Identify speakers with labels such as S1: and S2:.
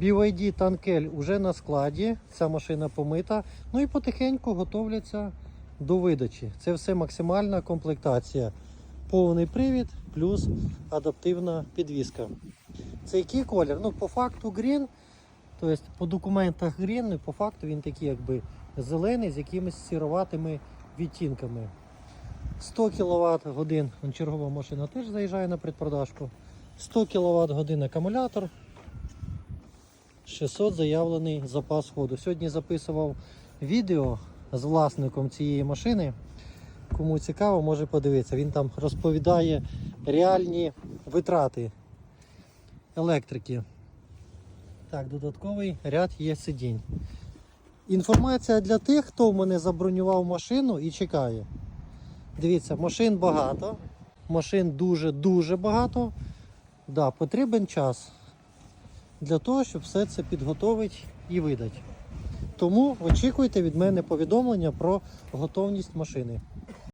S1: BYD Танкель уже на складі. Ця машина помита. Ну і потихеньку готовляться до видачі. Це все максимальна комплектація. Повний привід плюс адаптивна підвізка. Це який колір? Ну, по факту грін. Тобто по документах грін, ну, по факту він такий якби зелений з якимись сіроватими відтінками. 100 кВт годин. Чергова машина теж заїжджає на предпродажку. 100 кВт годин акумулятор. 600 заявлений запас ходу. Сьогодні записував відео з власником цієї машини. Кому цікаво, може подивитися. Він там розповідає реальні витрати електрики. Так, додатковий ряд є сидінь. Інформація для тих, хто в мене забронював машину і чекає. Дивіться, машин багато. Машин дуже-дуже багато. Да, потрібен час для того, щоб все це підготовити і видати. Тому очікуйте від мене повідомлення про готовність машини.